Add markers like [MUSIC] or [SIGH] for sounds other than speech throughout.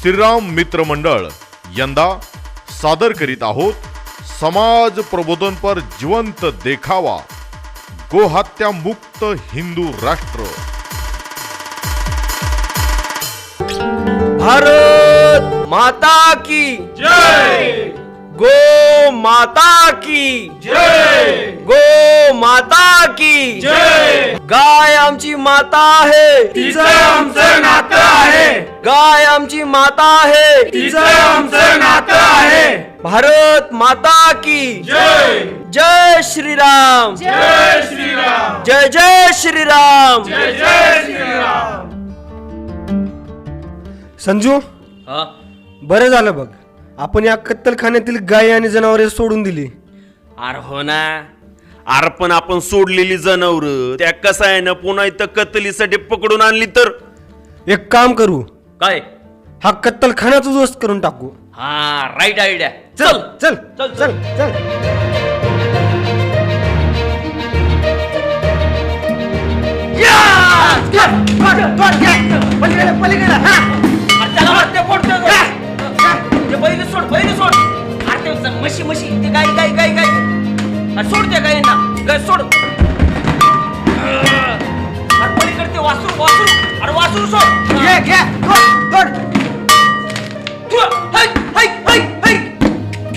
श्रीराम मित्र मंडळ यंदा सादर करीत आहोत समाज प्रबोधन पर जिवंत देखावा गोहत्या मुक्त हिंदू राष्ट्र. भारत माता की जय! गो माता की। जय। गो माता की। जय। गाय आमची माता आहे। तिचं आमचं नातं आहे। गाय आमची माता आहे। तिचं आमचं नातं आहे। भारत माता की। जय। जय श्रीराम। जय श्रीराम। जय जय श्रीराम। संजू हा? बरं झालं बघ. आपण या कत्तलखान्यातील गायी आणि जनावरे सोडून दिली. अरे हो ना. अरे पण आपण सोडलेली जनावर त्या कसायानं पुन्हा इथं कत्तलीसाठी पकडून आणली तर? एक काम करू. काय? हा कत्तलखान्याच उद्ध्वस्त करून टाकू. हा राईट आयडिया चल चल. चल, चल चल. त्याला म्हशी म्हशी ते गाई गाई गाई गाई. अरे सोड त्या गाईंना. गाय सोड. अरे पलीकडे ते वासरू वासरू. अरे वासरू सोड. घे. घे हाय हाय हाय.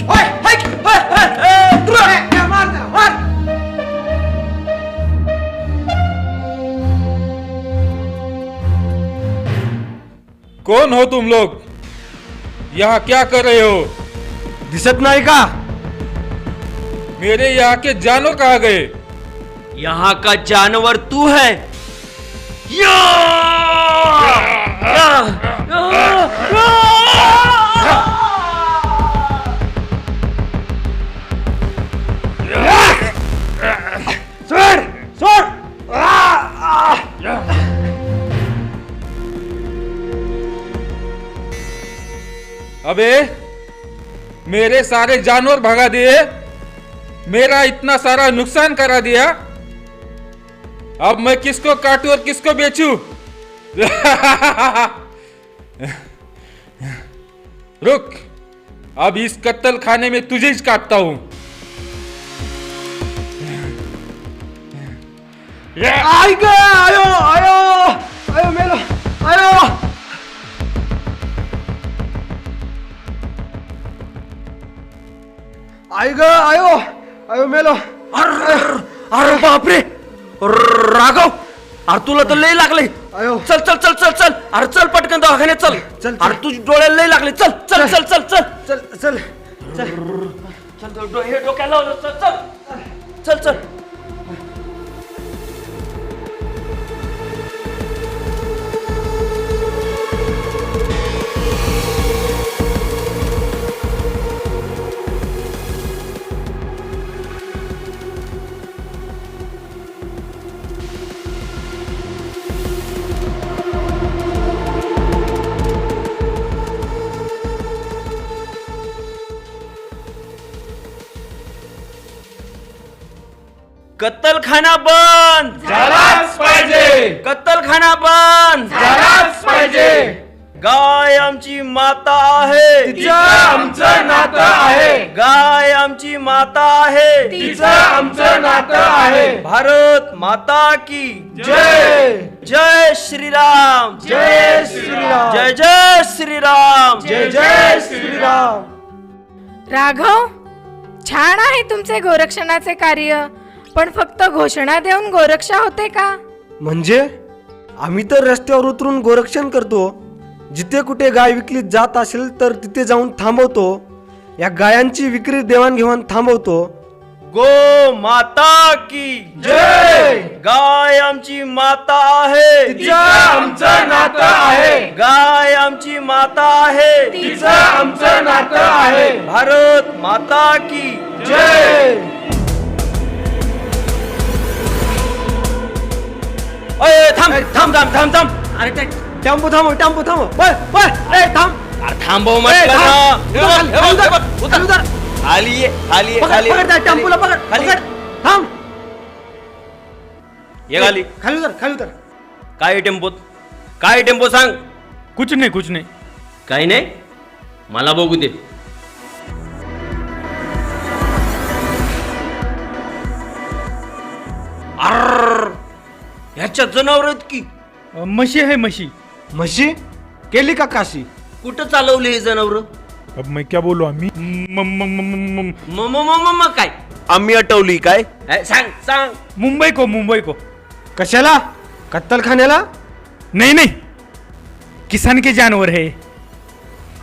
हाय हाय हाय हाय हाय तुला कौन हो तुम लोग? यहाँ क्या कर रहे हो? दिसत नाही का? मेरे यहाँ के जानवर कहा गए? यहाँ का जानवर तू है। या! या! या! अबे मेरे सारे जानवर भगा दिए। मेरा इतना सारा नुकसान करा दिया। अब मैं किसको काटू और किसको बेचू? [LAUGHS] रुक, अब इस कत्तल खाने में तुझे ही काटता हूँ। आयो आयो आयो मेलो आयो। आई ग आयो आयो मेलो. अरे बापरे. राघव अरे तुला तर लय लागले आयो. चल चल चल चल चल. अरे चल पटकन दवाखान्यात चल. चल. अरे तुझ्या डोळ्याला लय लागले चल चल. चल चल चल. चल चल. चल चल डो- हे डोक्याला लावलं. चल चल. चल चल. कत्तलखाना बंद. झालाच पाहिजे. कत्तलखाना बंद. झालाच पाहिजे. गाय आमची माता आहे. तिचं आमचं नातं आहे. गाय आमची माता आहे. तिचं आमचं नातं आहे. भारत माता की जय. जय श्रीराम. जय श्रीराम. जय जय श्रीराम. जय जय श्रीराम. राघव छान आहे तुमचे गोरक्षणाचे कार्य. पण फक्त घोषणा देऊन गोरक्षा होते का? म्हणजे? आम्ही तर रस्त्यावर उतरून गोरक्षण करतो. जिथे कुठे गाय विकली जात असेल तर तिथे जाऊन थांबवतो. या गायांची विक्री देवाणघेवाण थांबवतो. गो माता की जय! गाय आमची माता आहे. तिचं आमचं नातं आहे. गाय आमची माता आहे. तिचं आमचं नातं आहे. भारत माता की जय! अय थांब थांब थांब थांब थांब. अरे ते- टेम्पो थांबव टेम्पो थांबव. बर बर ए थांब. अरे थांबव म्हटलं ना. थांब. हे बघ, हे बघ, हे बघ, खाली उतर. उतर. खाली ये खाली ये खाली ये, पकड त्या खाली टेम्पोला ये. पकड खाली पकड. थांब. ये खाली. खाली उतर खाली उतर. काय टेम्पोत? काय टेम्पो सांग. कुछ नहीं कुछ नहीं. काही नाही? मला बघू दे. ह्याच्यात जनावर आहेत की? अ, म्हशी आहे म्हशी. म्हशी? केली का काशी? कुठं चालवले हे जनावर? अब मैं क्या बोलू आम्ही? म- म- म- म- म- मम मम मम काय? आम्ही अटवली काय? हे, सांग सांग. मुंबई को मुंबई को. कशाला? कत्तलखान्याला? नहीं नहीं. किसान के जानवर है.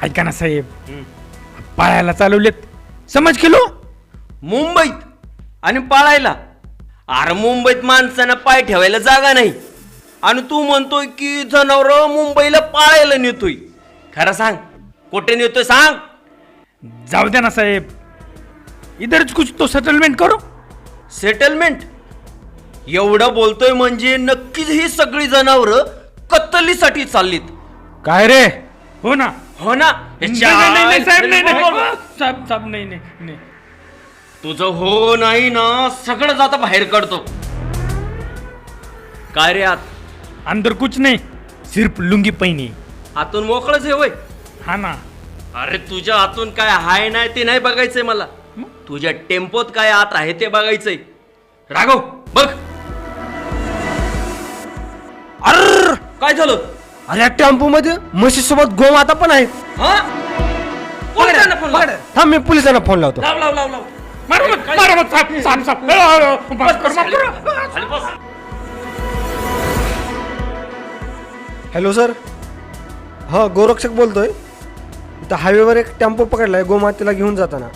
ऐका ना साहेब. पाळायला चालवलेत. समज किलो मुंबईत आणि पाळायला? अरे मुंबईत माणसांना पाय ठेवायला जागा नाही. आणि तू म्हणतोय की जनावर मुंबईला पाळायला नेतोय. खरं सांग. कुठे नेतोय सांग. जाऊ द्या ना साहेब. इधरच कुछ तो सेटलमेंट करो. सेटलमेंट एवढं बोलतोय म्हणजे नक्कीच ही सगळी जनावरं कत्तलीसाठी चाललीत. काय रे? हो ना. हो ना. नाही, नाही, नाही, नाही, साहेब नाही नाही. साहेब साहेब नाही नाही नाही. तुझं हो नाही ना सगळं जाता बाहेर काढतो. काय रे आत? अंदर कुछ नहीं सिर्फ लुंगी पहिनी. आतून मोकळच आहे वय हा ना. अरे तुझ्या हातून काय हाय नाही ते नाही बघायचंय मला. तुझ्या टेम्पोत काय आत आहे ते बघायचंय. राघव बघ. अर! काय झालं? अरे टेम्पो मध्ये म्हशी सोबत गोमाता पण आहेत हा? फोन. थांब मी पोलिसांना फोन लावतो. लाव लाव लाव लाव. मारो मत मारो मत साहब साहब साहब अ, अ, अ, माफ करो, माफ करो. खाली बस. हॅलो सर हा गोरक्षक बोलतोय. इथं हायवेवर एक टेम्पो पकडलाय गोमातेला घेऊन जाताना.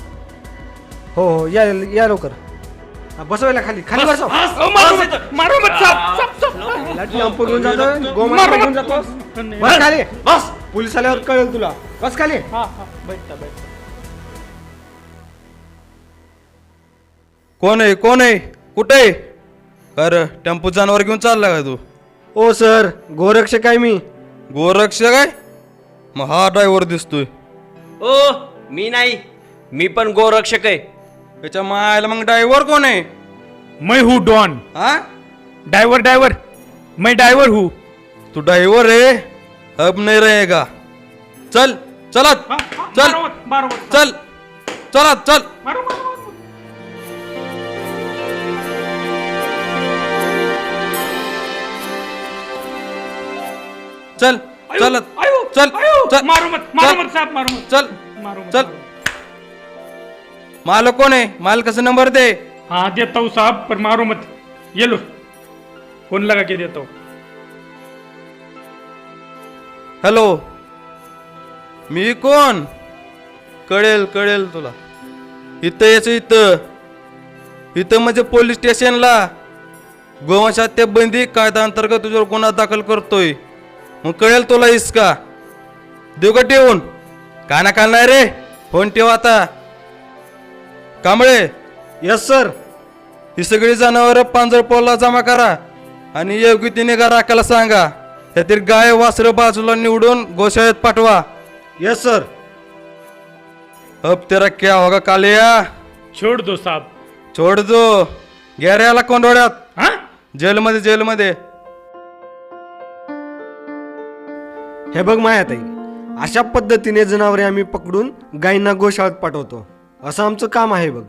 हो हो या या लवकर. हा, बसवायला खाली खाली बसव. अ, मारो मत मारो मत साहब साहब साहब टेम्पो घेऊन जातोय गोमातेला घेऊन जातो बस खाली. बस. पोलीस आल्यावर कळेल तुला. बस खाली. हा हा बैठता बैठता. कोण आहे? कोण आहे? कुठे आहे? अरे टेम्पो जनावर घेऊन चालला का तू? ओ सर गोरक्षक आहे मी. गोरक्षक आहे? मग हा ड्रायव्हर दिसतोय. ओ मी नाही. मी पण गोरक्षक आहे. त्याच्या मायला मग ड्रायव्हर कोण आहे? मैं हूँ डॉन. हा? ड्राइवर ड्राइवर मैं ड्राइवर हूँ. तू ड्रायव्हर आहे? अब नाही रहेगा. चल चलत. चल मारो मत मारो मत चल. चलत चल. चल चल चल मारो मत मारो चल. मत साहब मारो मत चल मारो मत चल मालक कोण आहे? मालकाचा नंबर दे? हाँ देता हूँ साहब पर मारो मत ये लो. फोन लगा के देता. हूँ हॅलो. मी कोण? कळेल कळेल तुला. इथं यायचं इथं. इथं म्हणजे पोलीस स्टेशनला. गोवंशात्य बंदी कायदा अंतर्गत तुझ्यावर गुन्हा दाखल करतोय. मग कळेल तुला इसका. देऊ का ठेवून? का ना का नाही रे. फोन ठेव आता. कांबळे. यस सर ही सगळी जनावरं पांजरपोलला जमा करा आणि योग्य ती निगा राखायला सांगा. त्यातील गाय वासरं बाजूला निवडून गोशाळेत पाठवा. यस सर अब तेरा क्या होगा कालिया? छोड़ दो साहब. छोड दो. गेऱ्याला कोंडोड्यात हाँ? जेलमध्ये जेलमध्ये. हे बघ मायाताई अशा पद्धतीने जनावरे आम्ही पकडून गायींना गोशाळेत पाठवतो. असं आमचं काम आहे बघ.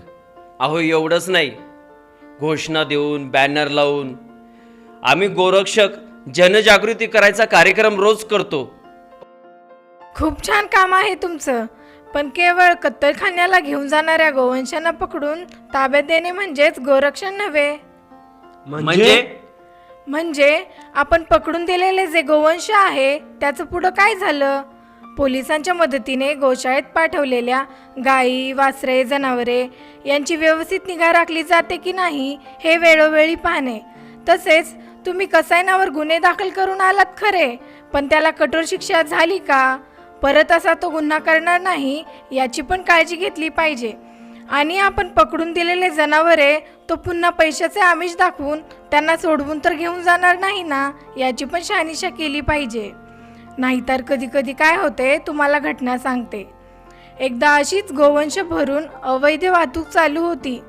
अहो एवढंच नाही. घोषणा देऊन बॅनर लावून आम्ही गोरक्षक जनजागृती करायचा कार्यक्रम रोज करतो. खूप छान काम आहे तुमचं. पण केवळ कत्तलखान्याला घेऊन जाणाऱ्या गोवंशांना पकडून ताब्यात देणे म्हणजेच गोरक्षण नव्हे. म्हणजे? म्हणजे आपण पकडून दिलेले जे गोवंश आहे त्याचं पुढं काय झालं? पोलिसांच्या मदतीने गोशाळेत पाठवलेल्या गायी वासरे जनावरे यांची व्यवस्थित निगा राखली जाते की नाही हे वेळोवेळी पाहणे. तसेच तुम्ही कसायनावर गुन्हे दाखल करून आलात खरे पण त्याला कठोर शिक्षा झाली का? परत असा तो गुन्हा करणार नाही याची पण काळजी घेतली पाहिजे. आणि आपण पकडून दिलेले जनावरे तो पुन्हा पैशाचे आमिष दाखवून त्यांना सोडवून तर घेऊन जाणार नाही ना याची पण शहानिशा केली पाहिजे. नाहीतर कधी कधी काय होते तुम्हाला घटना सांगते. एकदा अशीच गोवंश भरून अवैध वाहतूक चालू होती.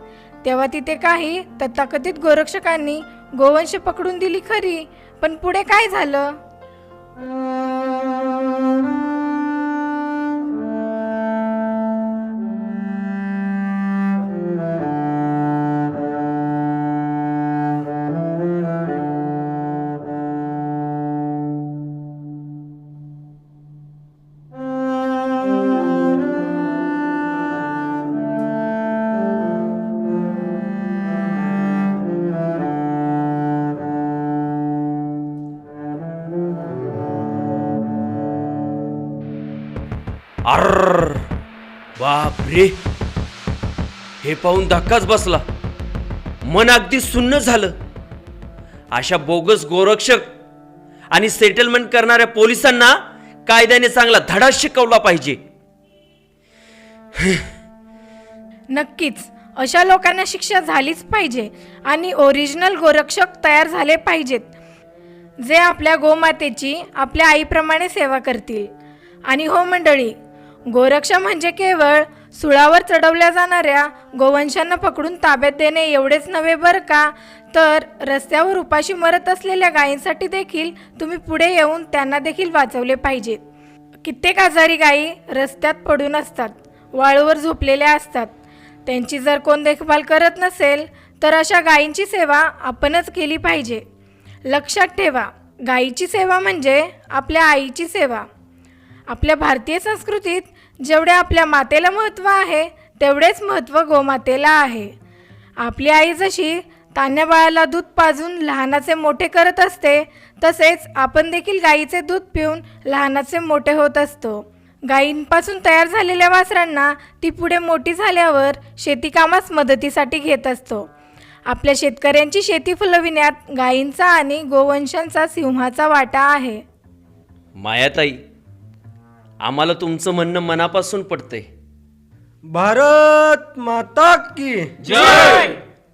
तेव्हा तिथे काही तथाकथित गोरक्षकांनी गोवंश पकडून दिली खरी पण पुढे काय झालं? बाप बापरे. हे पाहून धक्काच बसला. मन अगदी सुन्न झालं. अशा बोगस गोरक्षक आणि सेटलमेंट करणाऱ्या पोलिसांना कायद्याने चांगला धडा शिकवला पाहिजे. नक्कीच. अशा लोकांना शिक्षा झालीच पाहिजे आणि ओरिजिनल गोरक्षक तयार झाले पाहिजेत. जे आपल्या गोमातेची आपल्या आईप्रमाणे सेवा करतील. आणि हो मंडळी गोरक्ष म्हणजे केवळ सुळावर चढवल्या जाणाऱ्या गोवंशांना पकडून ताब्यात देणे एवढेच नव्हे बरं का? तर रस्त्यावर उपाशी मरत असलेल्या गायींसाठी देखील तुम्ही पुढे येऊन त्यांना देखील वाचवले पाहिजेत. कित्येक आजारी गायी रस्त्यात पडून असतात वाळूवर झोपलेल्या असतात. त्यांची जर कोण देखभाल करत नसेल तर अशा गायींची सेवा आपणच केली पाहिजे. लक्षात ठेवा गायीची सेवा म्हणजे आपल्या आईची सेवा. आपल्या भारतीय संस्कृतीत जेवढे आपल्या मातेला महत्त्व आहे तेवढेच महत्त्व गोमातेला आहे. आपली आई जशी तान्या बाळाला दूध पाजून लहानाचे मोठे करत असते तसेच आपण देखील गाईचे दूध पिऊन लहानाचे मोठे होत असतो. गायींपासून तयार झालेल्या वासरांना ती पुढे मोठी झाल्यावर शेतीकामास मदतीसाठी घेत असतो. आपल्या शेतकऱ्यांची शेती फुलविण्यात गायींचा आणि गोवंशांचा सिंहाचा वाटा आहे. मायाताई आम्हाला तुमचं म्हणणं मनापासून पडतंय. भारत माता की जय!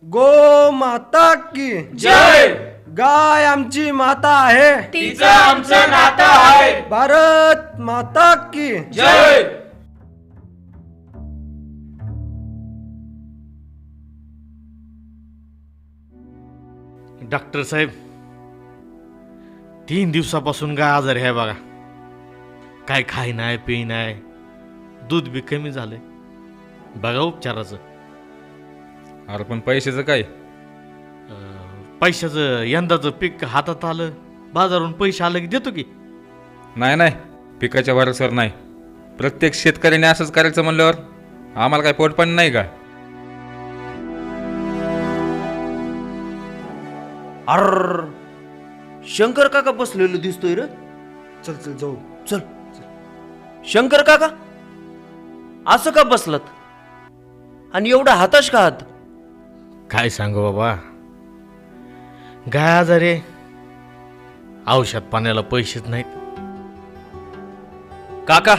गो माता की जय! गाय आमची माता आहे. तिचं आमचं नातं आहे. भारत माता की जय! डॉक्टर साहेब तीन दिवसापासून काय आजारी आहे बघा. काय खाय नाही पी नाही दूध बी कमी झालंय. बघा उपचाराचं. अरे पण पैशाचं काय? अं, पैशाचं यंदाचं पीक हातात आलं. बाजारून पैसे आलं की देतो की? नाही नाही. पिकाच्या भरोसर नाही. प्रत्येक शेतकऱ्याने असंच करायचं म्हणल्यावर आम्हाला काय पोट पण नाही का? अर्र. शंकर काका बसलेलो दिसतोय रे. चल चल जाऊ. चल. शंकर काका? असं का बसलात? आणि एवढा हाताश का आहात? काय सांगू बाबा? गाय आजारी आहे. औषध पाण्याला पैसेच नाहीत. काका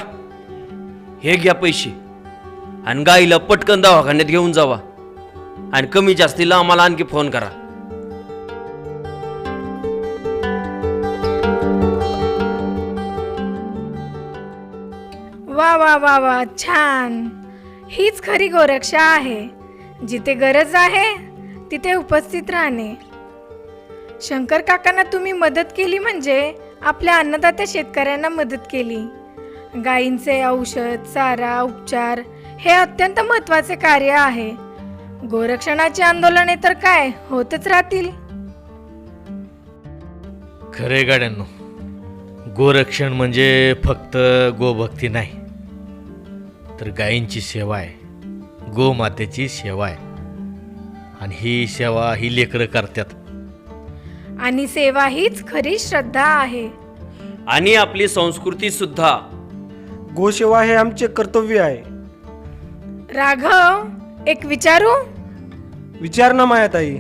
हे घ्या पैसे. आणि गाईला पटकन दवाखान्यात घेऊन जावा. आणि कमी जास्तीला आम्हाला आणखी फोन करा. वा वा वा वा छान. हीच खरी गोरक्षा आहे. जिथे गरज आहे तिथे उपस्थित राहणे. शंकर काकांना तुम्ही मदत केली म्हणजे आपल्या अन्नदात्या शेतकऱ्यांना मदत केली. गायींचे औषध चारा उपचार हे अत्यंत महत्त्वाचे कार्य आहे. गोरक्षणाची आंदोलने तर काय होतच राहतील? खरे गाड्यांनो गोरक्षण म्हणजे फक्त गोभक्ती नाही. तर गायींची सेवा आहे. गोमातेची सेवा आहे. आणि ही सेवा ही लेकरं करतात. आणि सेवा हीच खरी श्रद्धा आहे. आणि आपली संस्कृती सुद्धा. गोसेवा हे आमचे कर्तव्य आहे. राघव एक विचारू? विचार ना मायाताई.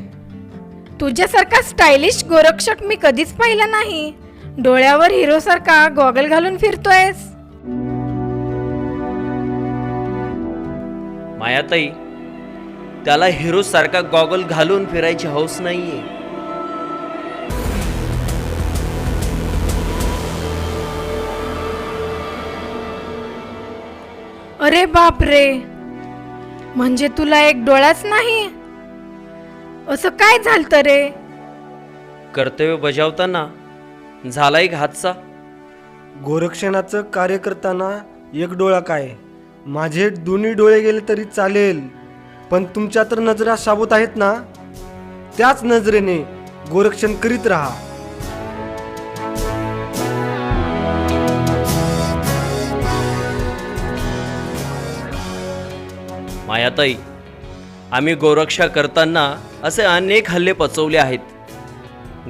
तुझ्यासारखा स्टायलिश गोरक्षक मी कधीच पाहिला नाही. डोळ्यावर हिरो सारखा गॉगल घालून फिरतोयस. मायाताई त्याला हिरो सारखा गॉगल घालून फिरायची हौस नाहीये. अरे बाप रे म्हणजे तुला एक डोळाच नाही? असं काय झालतं रे? कर्तव्य बजावताना झाला एक हादसा. गोरक्षणाचं कार्य करताना एक डोळा काय? माझे दोन्ही डोळे गेले तरी चालेल पण तुमच्या तर नजरा साबूत आहेत ना? त्याच नजरेने गोरक्षण करीत राहा. मायाताई आम्ही गोरक्षा करताना असे अनेक हल्ले पचवले आहेत.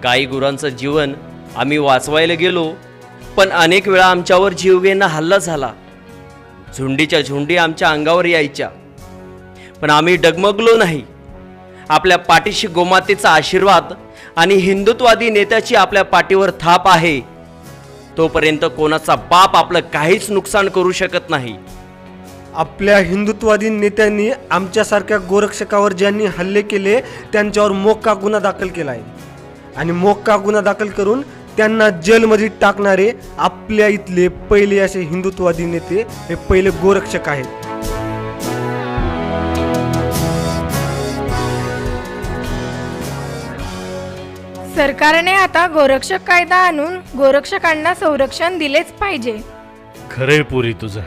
गाई गुरांचं जीवन आम्ही वाचवायला गेलो पण अनेक वेळा आमच्यावर जीवघेणा हल्ला झाला. झुंडीच्या झुंडी आमच्या अंगावर यायच्या. पण आम्ही डगमगलो नाही. आपल्या पाठीशी गोमातेचा आशीर्वाद आणि हिंदुत्वादी नेत्याची आपल्या पाठीवर थाप आहे. तोपर्यंत कोणाचा बाप आपलं काहीच नुकसान करू शकत नाही. आपल्या हिंदुत्वादी नेत्यांनी आमच्यासारख्या गोरक्षकावर ज्यांनी हल्ले केले त्यांच्यावर मोक्का गुन्हा दाखल केला आहे आणि मोक्का गुन्हा दाखल करून त्यांना जेलमध्ये टाकणारे आपल्या इथले पहिले असे हिंदुत्वादी नेते हे पहिले गोरक्षक आहेत. सरकारने आता गोरक्षक कायदा आणून गोरक्षकांना संरक्षण दिलेच पाहिजे. खरंय पुरी तुझं.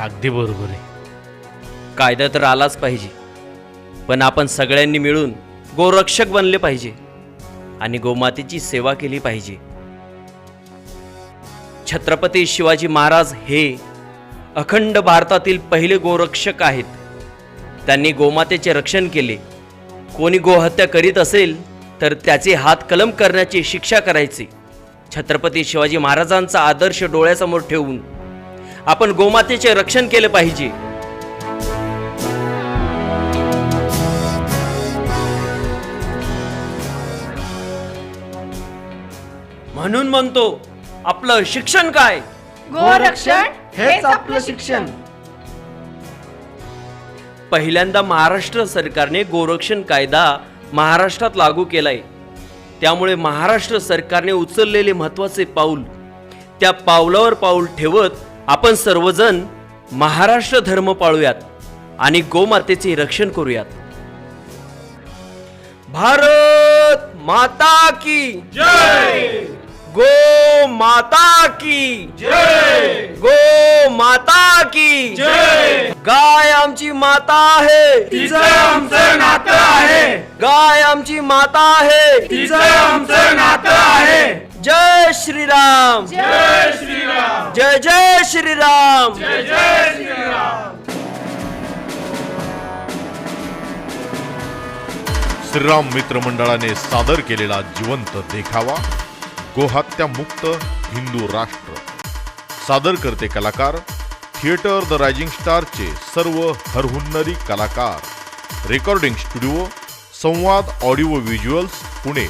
अगदी बरोबर आहे. कायदा तर आलाच पाहिजे. पण आपण सगळ्यांनी मिळून गोरक्षक बनले पाहिजे. आणि गोमातेची सेवा केली पाहिजे. छत्रपती शिवाजी महाराज हे अखंड भारतातील पहिले गोरक्षक आहेत. त्यांनी गोमातेचे रक्षण केले. कोणी गोहत्या करीत असेल तर त्याचे हात कलम करण्याची शिक्षा करायची. छत्रपती शिवाजी महाराजांचा आदर्श डोळ्यासमोर ठेवून आपण गोमातेचे रक्षण केले पाहिजे. म्हणून म्हणतो आपलं शिक्षण काय? गोरक्षण हेच आपलं शिक्षण. पहिल्यांदा महाराष्ट्र सरकारने गोरक्षण कायदा महाराष्ट्रात लागू केलाय. त्यामुळे महाराष्ट्र सरकारने उचललेले महत्त्वाचे पाऊल त्या पावलावर पाऊल ठेवत आपण सर्वजण महाराष्ट्र धर्म पाळूयात आणि गोमातेचे रक्षण करूयात. भारत माता की जय! गो माता की। जय गो माता की। जय गाय आमची माता आहे। तिचं आमचं नातं आहे। गाय आमची माता आहे। तिचं आमचं नातं आहे। जय श्रीराम। जय श्रीराम। जय जय श्रीराम। श्रीराम मित्र मंडळाने सादर केलेला जिवंत देखावा. गोहत्या मुक्त हिंदू राष्ट्र. सादर करते कलाकार थिएटर द रायझिंग स्टारचे सर्व हरहुन्नरी कलाकार. रेकॉर्डिंग स्टुडिओ संवाद ऑडिओ व्हिज्युअल्स पुणे.